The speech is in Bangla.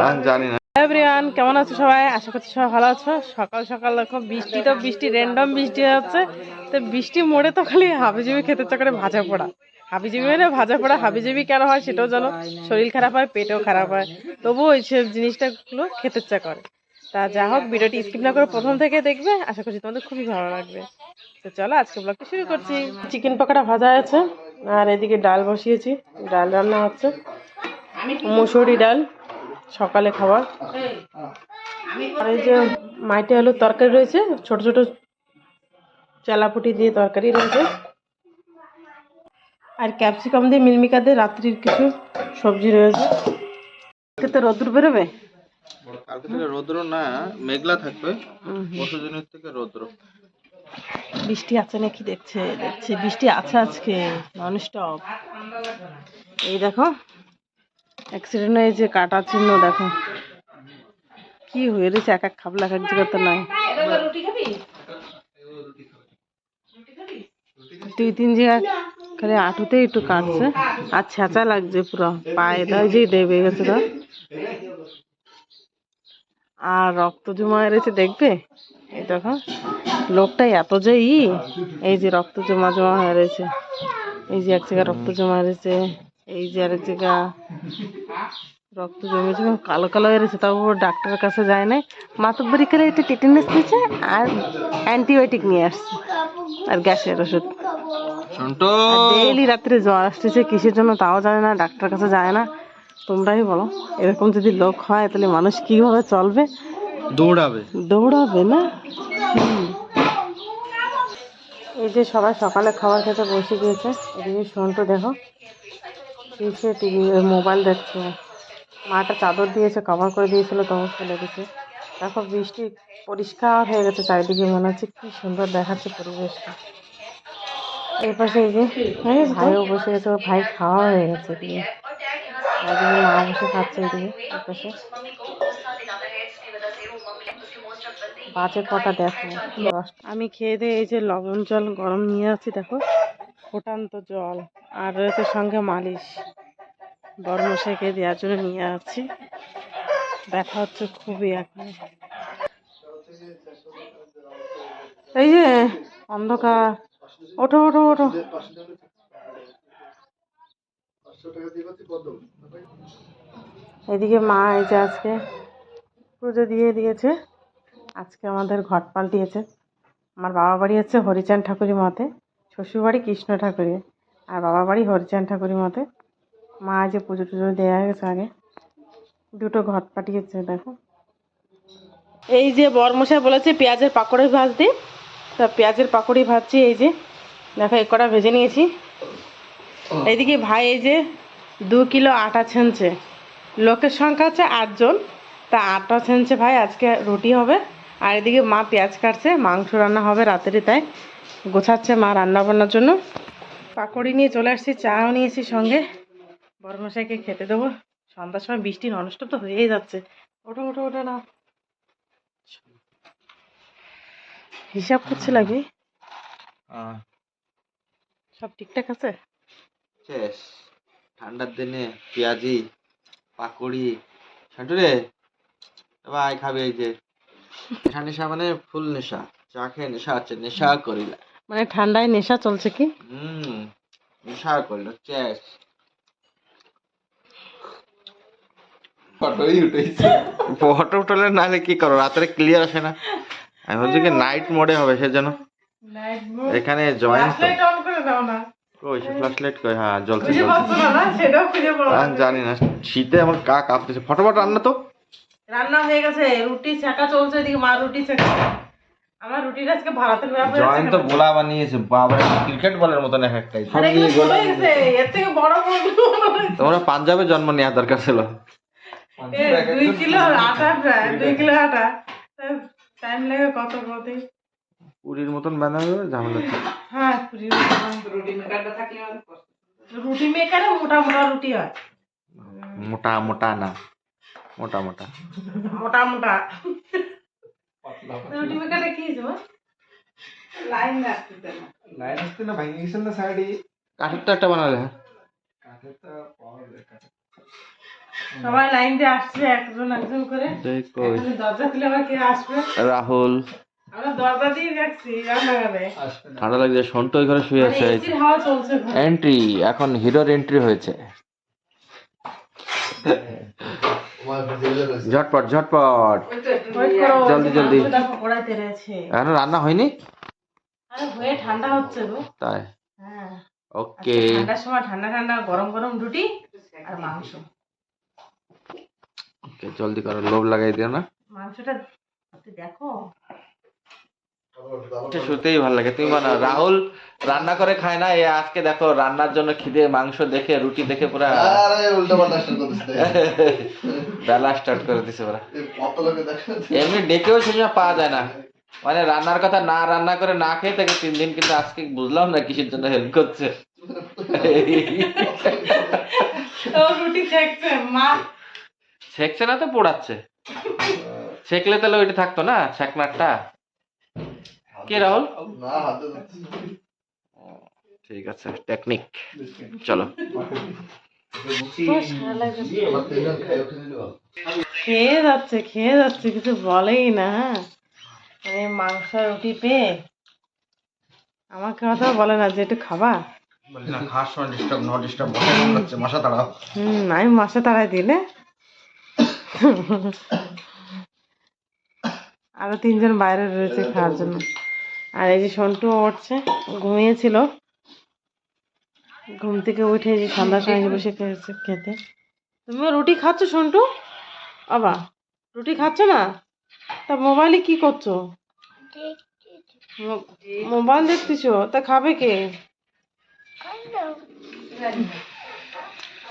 হ্যাঁ জানি না। এভরিওয়ান কেমন আছো সবাই? আশা করছি সবাই ভালো আছো। সকাল সকাল দেখো বৃষ্টি তো বৃষ্টি র্যান্ডম বৃষ্টি হচ্ছে। তো বৃষ্টি মোড়ে তো খালি হাবিজাবি খেতে চক্করে ভাজা পোড়া। হাবিজাবি মানে ভাজা পোড়া। হাবিজাবি কেন হয় সেটাও জানো। শরীর খারাপ হয় পেটেও খারাপ হয়। তবুও ওই সব জিনিসটাগুলো খেতে ইচ্ছা করে তা যা হোক ভিডিওটি স্কিপ না করে প্রথম থেকে দেখবে। আশা করছি তোমাদের খুবই ভালো লাগবে। তো চলো আজকে ব্লগটা শুরু করছি। চিকেন পকোড়া ভাজা আছে। আর এদিকে ডাল বসিয়েছি। ডাল রান্না হচ্ছে। মুসুরি ডাল সকালে খাবার আর এই যে মাইটে আলুর তরকারি রয়েছে ছোট ছোট চালাপুটি দিয়ে তরকারি রয়েছে। আর ক্যাপসিকাম দিয়ে মিলমিকা দিয়ে রাত্রির কিছু সবজি রয়েছে। তো রোদ্দুর বেরোবে? কালকে থেকে রৌদ্র না মেঘলা থাকবে। পরশু দিনের থেকে রৌদ্র। বৃষ্টি আছে নাকি দেখছে দেখছে। বৃষ্টি আছে আজকে নন স্টপ এই দেখো অ্যাক্সিডেন্ট হয়েছে কাটা চিহ্ন, দেখো। কি হয়ে রয়েছে এক এক খাবলা এক এক জায়গায় তো নাই। দুই তিন জায়গা খালি আঁটুতে একটু কাটছে। আর ছেঁচা লাগছে পুরো পায়ে দেয় যে দেবে গেছে তো। আর রক্ত জমা রয়েছে দেখবে? এই দেখো, লোকটা এত যে ই এই যে রক্ত জমা জমা হয়ে রয়েছে। এই যে এক জায়গায় রক্ত জমা রয়েছে এই যে আরেক জায়গা। রক্ত জমেছে জমে কালো কালো হয়ে রয়েছে তাও ডাক্তারের কাছে যায় নাই। মাতব্বরি করে একটু টিটেনাস দিয়েছে আর অ্যান্টিবায়োটিক নিয়ে আসছে আর গ্যাসের ওষুধ। ডেইলি রাত্রে জ্বর আসতেছে কিসের জন্য তাও জানে না ডাক্তার কাছে যায় না। তোমরাই বলো এরকম যদি লোক হয় তাহলে মানুষ কীভাবে চলবে? দৌড়াবে। দৌড়াবে না? এই যে সবাই সকালে খাবার খেতে বসে গিয়েছে এদিকে সন্টু দেখো। পিছিয়ে টিভি মোবাইল দেখছে। মাটা চাদর দিয়েছে কভার করে দিয়েছিল তখন ফেলে দিয়েছে দেখো, বৃষ্টি পরিষ্কার হয়ে গেছে চারিদিকে, মনে হচ্ছে কি সুন্দর দেখাচ্ছে পরিবেশটা। এই পাশে এই যে ভাইও বসে গেছে ওর ভাই খাওয়া হয়ে গেছে এদিকে। মা বসে খাচ্ছে এদিকে, এই পাশে। বাজে কটা দেখো। আমি খেয়ে দিয়ে এই যে লবণ জল গরম নিয়ে আছি দেখো। ফুটান্ত জল আর রয়েছে সঙ্গে মালিশ। বড় মশাইকে দেওয়ার জন্য নিয়ে আছি। ব্যথা হচ্ছে খুবই এখন। এই যে অন্ধকার। ওঠো ওঠো ওঠো। এদিকে মা এই যে আজকে পুজো দিয়ে দিয়েছে। আজকে আমাদের ঘট পাল্টিয়েছে। আমার বাবা বাড়ি হচ্ছে হরিচাঁদ ঠাকুরি মতে শ্বশুরবাড়ি কৃষ্ণ ঠাকুরি আর বাবা বাড়ি হরিচাঁদ ঠাকুরের মতে মা যে পুজো টুজো দেওয়া গেছে আগে, দুটো ঘট পাঠিয়েছে, দেখো। এই যে বরমশাই বলেছে পেঁয়াজের পাকোড়ি ভাজতে, তা পেঁয়াজের পাকোড়ি ভাজছি, এই যে, দেখো এক কটা ভেজে নিয়েছি। এইদিকে ভাই, এই যে, দু কিলো আটা ছেনছে। লোকের সংখ্যা হচ্ছে আটজন তা আটা ছেনছে ভাই, আজকে রুটি হবে। আর এদিকে মা পেঁয়াজ কাটছে, মাংস রান্না হবে রাতেরই তাই। গোছাচ্ছে মা রান্না বান্নার জন্য। পাকোড়ি নিয়ে চলে আসছি চাও নিয়েছি সঙ্গে। বড়মশাইকে খেতে দেবো। সন্ধ্যার সময় বৃষ্টি ননস্টপ তো হয়েই যাচ্ছে। ওঠো ওঠো ওঠো না। হিসাব করছে লাগি আহ, সব ঠিকঠাক আছে? শেষ। ঠান্ডার দিনে পেঁয়াজি পাকড়ি সন্টু রে ভাই খাবে এই যে। নেশা নেশা মানে ফুল নেশা। চা খেয়ে নেশা আছে নেশা করিলা মানে ঠান্ডায় নেশা চলছে কি? হুম নেশা করিল শেষ ফটোই উঠেছে। ফটো উঠলে নাহলে কি করো রাত্রে ক্লিয়ার আসে না। আমি ভাবছি কি নাইট মোডে হবে সেজন্য। এখানে জয়েন্ট তো। অন করে দাও না। কই ফ্ল্যাশ লাইট কই? হ্যাঁ জ্বলছে জানি না। শীতে আমার কা কাঁপতেছে। ফটোফট রান্না তো। রান্না হয়ে গেছে। রুটি ছেঁকা চলছে এদিকে মা রুটি ছেঁকা। আমার রুটিটা আজকে ভারতের ব্যাপার জয়েন্ট তো গোলা বানিয়েছে বাবা ক্রিকেট বলের মতন এক একটাই। এর থেকে বড় তোমরা পাঞ্জাবে জন্ম নেওয়া দরকার ছিল। দুই কিলো আটা প্রায় দুই কিলো আটা। টাইম লাগে কত কত পুরীর মতন বানাবে ঝামেলা হ্যাঁ পুরি রুটি মেকারটা থাকলে রুটি মেকারে মোটা মোটা রুটি হয়। মোটা মোটা না মোটা মোটা। মোটা মোটা। রুটি মেকারে কি হয়েছে লাইন রাখতে না। লাইন আসতে না ভেঙে গেছিল না সাইডে কাঠের তো একটা বানালে। হ্যাঁ পাওয়া যায় কাঠের সবাই লাইন দিয়ে আসছে একজন একজন করে। দরজা খুলে আবার কে আসবে? রাহুল। ঠান্ডা লাগছে সন্টু ওই ঘরে শুয়ে মানে আছে। এন্ট্রি এখন হিরোর এন্ট্রি হয়েছে। ঝটপট ঝটপট। জলদি, জলদি। এখন রান্না হয়নি? হয়ে ঠান্ডা হচ্ছে গো। তাই? হ্যাঁ। ওকে। ঠান্ডার সময় ঠান্ডা ঠান্ডা গরম গরম রুটি আর মাংস। ওকে জলদি করো লোভ লাগাই দিও না। মাংসটা দেখো। শুতেই ভালো লাগে। তুমি রাহুল রান্না করে খায় না? এ আজকে দেখো রান্নার জন্য খিদে মাংস দেখে রুটি দেখে পুরা আরে উল্টো পাল্টা বেলা স্টার্ট করে দিছে দেখে এমনি ডেকেও সেই পাওয়া যায় না। মানে রান্নার কথা না রান্না করে না খেয়ে থাকে তিন দিন কিন্তু আজকে বুঝলাম না কিসের জন্য হেল্প করছে। রুটি ছেঁকছে মা। ছেকছে না তো পোড়াচ্ছে। ছেকলে তাহলে ওইটা থাকতো না ছেকনারটা? কি রাহুল? না হাতে ধরছি। ঠিক আছে টেকনিক চলো। খেয়ে যাচ্ছে খেয়ে যাচ্ছে কিছু বলেই না। মানে মাংস রুটি পেয়ে আমাকে কথা বলে না যে একটু খাবা। হুম আমি মশা তাড়াই দিলে আরও তিনজন বাইরে রয়েছে খাওয়ার জন্য। আর এই যে সন্টু উঠছে, ঘুমিয়েছিল। ঘুম থেকে উঠে যে সন্ধ্যার সময় বসে খেতে। তুমিও রুটি খাচ্ছ সন্টু? বাবা, রুটি খাচ্ছ না? তা মোবাইলে কি করছ? মোবাইল দেখতেছো? তা খাবে কে?